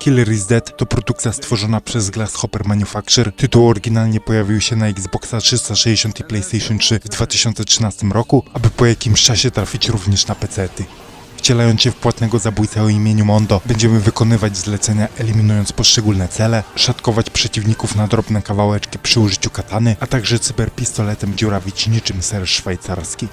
Killer is Dead to produkcja stworzona przez Grasshopper Manufacture. Tytuł oryginalnie pojawił się na Xboxa 360 i PlayStation 3 w 2013 roku, aby po jakimś czasie trafić również na PC-ty. Wcielając się w płatnego zabójcę o imieniu Mondo, będziemy wykonywać zlecenia eliminując poszczególne cele, szatkować przeciwników na drobne kawałeczki przy użyciu katany, a także cyberpistoletem dziurawić niczym ser szwajcarski.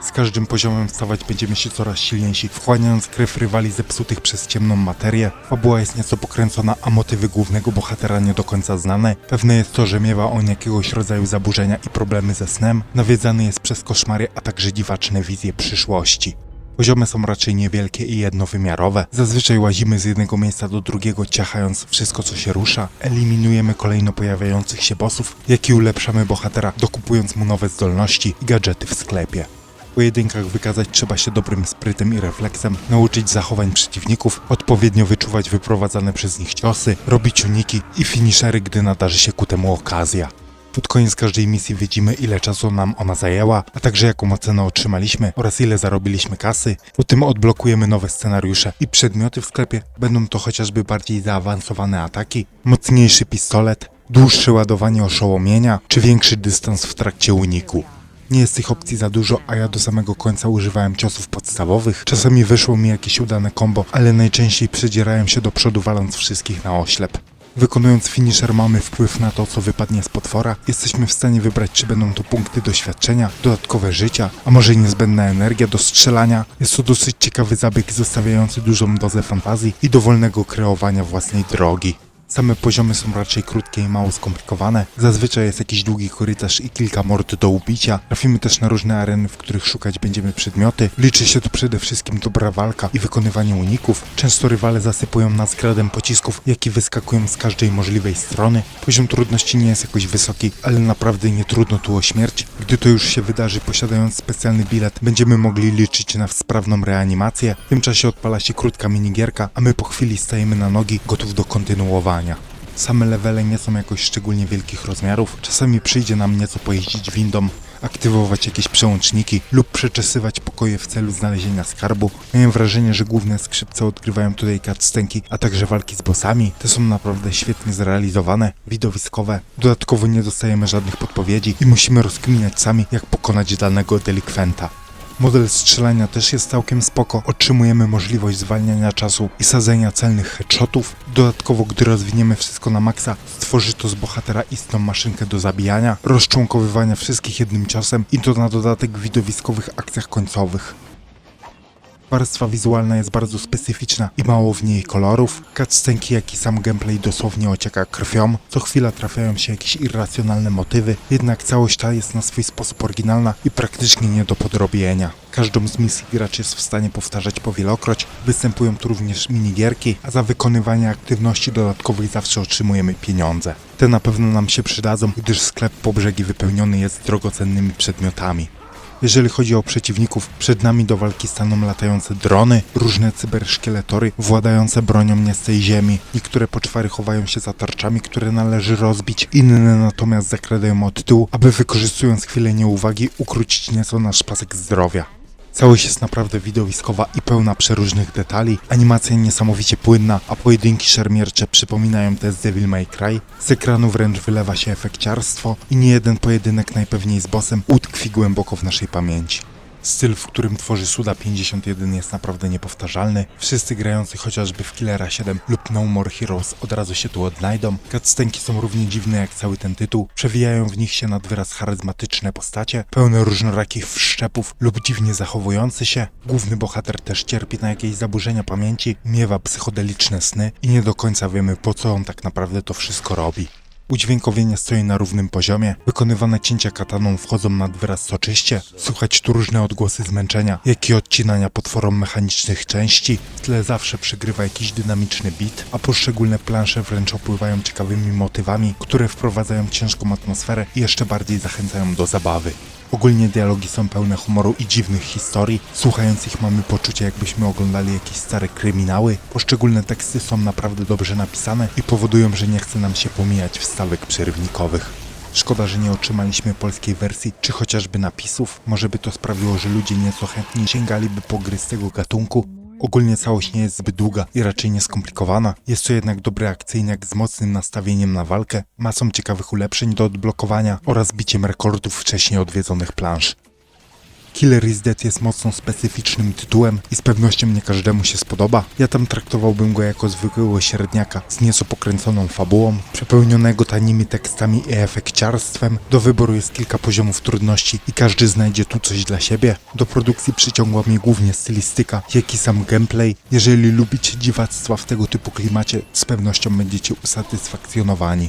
Z każdym poziomem stawać będziemy się coraz silniejsi, wchłaniając krew rywali zepsutych przez ciemną materię. Fabuła jest nieco pokręcona, a motywy głównego bohatera nie do końca znane. Pewne jest to, że miewa on jakiegoś rodzaju zaburzenia i problemy ze snem, nawiedzany jest przez koszmary, a także dziwaczne wizje przyszłości. Poziomy są raczej niewielkie i jednowymiarowe. Zazwyczaj łazimy z jednego miejsca do drugiego, ciachając wszystko, co się rusza. Eliminujemy kolejno pojawiających się bossów, jak i ulepszamy bohatera, dokupując mu nowe zdolności i gadżety w sklepie. Pojedynkach wykazać trzeba się dobrym sprytem i refleksem, nauczyć zachowań przeciwników, odpowiednio wyczuwać wyprowadzane przez nich ciosy, robić uniki i finishery, gdy nadarzy się ku temu okazja. Pod koniec każdej misji widzimy ile czasu nam ona zajęła, a także jaką ocenę otrzymaliśmy oraz ile zarobiliśmy kasy. Po tym odblokujemy nowe scenariusze i przedmioty w sklepie. Będą to chociażby bardziej zaawansowane ataki, mocniejszy pistolet, dłuższe ładowanie oszołomienia czy większy dystans w trakcie uniku. Nie jest tych opcji za dużo, a ja do samego końca używałem ciosów podstawowych. Czasami wyszło mi jakieś udane combo, ale najczęściej przedzierałem się do przodu waląc wszystkich na oślep. Wykonując finisher mamy wpływ na to, co wypadnie z potwora. Jesteśmy w stanie wybrać, czy będą to punkty doświadczenia, dodatkowe życia, a może niezbędna energia do strzelania. Jest to dosyć ciekawy zabieg zostawiający dużą dozę fantazji i dowolnego kreowania własnej drogi. Same poziomy są raczej krótkie i mało skomplikowane. Zazwyczaj jest jakiś długi korytarz i kilka mord do ubicia. Trafimy też na różne areny, w których szukać będziemy przedmioty. Liczy się tu przede wszystkim dobra walka i wykonywanie uników. Często rywale zasypują nas gradem pocisków, jakie wyskakują z każdej możliwej strony. Poziom trudności nie jest jakoś wysoki, ale naprawdę nie trudno tu o śmierć. Gdy to już się wydarzy, posiadając specjalny bilet, będziemy mogli liczyć na sprawną reanimację. W tym czasie odpala się krótka minigierka, a my po chwili stajemy na nogi, gotów do kontynuowania. Same levele nie są jakoś szczególnie wielkich rozmiarów. Czasami przyjdzie nam nieco pojeździć windą, aktywować jakieś przełączniki lub przeczesywać pokoje w celu znalezienia skarbu. Miałem wrażenie, że główne skrzypce odgrywają tutaj cutscenki, a także walki z bossami. Te są naprawdę świetnie zrealizowane, widowiskowe. Dodatkowo nie dostajemy żadnych podpowiedzi i musimy rozkminiać sami, jak pokonać danego delikwenta. Model strzelania też jest całkiem spoko. Otrzymujemy możliwość zwalniania czasu i sadzenia celnych headshotów. Dodatkowo, gdy rozwiniemy wszystko na maksa, stworzy to z bohatera istną maszynkę do zabijania, rozczłonkowywania wszystkich jednym ciosem i to na dodatek w widowiskowych akcjach końcowych. Warstwa wizualna jest bardzo specyficzna i mało w niej kolorów. Cutscenki, jak i sam gameplay dosłownie ocieka krwią. Co chwila trafiają się jakieś irracjonalne motywy, jednak całość ta jest na swój sposób oryginalna i praktycznie nie do podrobienia. Każdą z misji gracz jest w stanie powtarzać powielokroć. Występują tu również minigierki, a za wykonywanie aktywności dodatkowych zawsze otrzymujemy pieniądze. Te na pewno nam się przydadzą, gdyż sklep po brzegi wypełniony jest drogocennymi przedmiotami. Jeżeli chodzi o przeciwników, przed nami do walki staną latające drony, różne cyberszkieletory władające bronią nie z tej ziemi. Niektóre poczwary chowają się za tarczami, które należy rozbić, inne natomiast zakradają od tyłu, aby wykorzystując chwilę nieuwagi ukrócić nieco nasz pasek zdrowia. Całość jest naprawdę widowiskowa i pełna przeróżnych detali. Animacja niesamowicie płynna, a pojedynki szermiercze przypominają te z Devil May Cry. Z ekranu wręcz wylewa się efekciarstwo i nie jeden pojedynek najpewniej z bossem utkwi głęboko w naszej pamięci. Styl, w którym tworzy Suda 51 jest naprawdę niepowtarzalny. Wszyscy grający chociażby w Killera 7 lub No More Heroes od razu się tu odnajdą. Cutscenki są równie dziwne jak cały ten tytuł. Przewijają w nich się nad wyraz charyzmatyczne postacie, pełne różnorakich wszczepów lub dziwnie zachowujące się. Główny bohater też cierpi na jakieś zaburzenia pamięci, miewa psychodeliczne sny i nie do końca wiemy po co on tak naprawdę to wszystko robi. Udźwiękowienie stoi na równym poziomie, wykonywane cięcia kataną wchodzą nad wyraz soczyście, słychać tu różne odgłosy zmęczenia, jak i odcinania potworom mechanicznych części, w tle zawsze przygrywa jakiś dynamiczny beat, a poszczególne plansze wręcz opływają ciekawymi motywami, które wprowadzają ciężką atmosferę i jeszcze bardziej zachęcają do zabawy. Ogólnie dialogi są pełne humoru i dziwnych historii. Słuchając ich mamy poczucie, jakbyśmy oglądali jakieś stare kryminały. Poszczególne teksty są naprawdę dobrze napisane i powodują, że nie chce nam się pomijać wstawek przerywnikowych. Szkoda, że nie otrzymaliśmy polskiej wersji, czy chociażby napisów. Może by to sprawiło, że ludzie nieco chętniej sięgaliby po gry z tego gatunku. Ogólnie całość nie jest zbyt długa i raczej nieskomplikowana. Jest to jednak dobry akcyjniak z mocnym nastawieniem na walkę, masą ciekawych ulepszeń do odblokowania oraz biciem rekordów wcześniej odwiedzonych plansz. Killer is Dead jest mocno specyficznym tytułem i z pewnością nie każdemu się spodoba. Ja tam traktowałbym go jako zwykłego średniaka z nieco pokręconą fabułą, przepełnionego tanimi tekstami i efekciarstwem. Do wyboru jest kilka poziomów trudności i każdy znajdzie tu coś dla siebie. Do produkcji przyciągła mnie głównie stylistyka, jak i sam gameplay. Jeżeli lubicie dziwactwa w tego typu klimacie, z pewnością będziecie usatysfakcjonowani.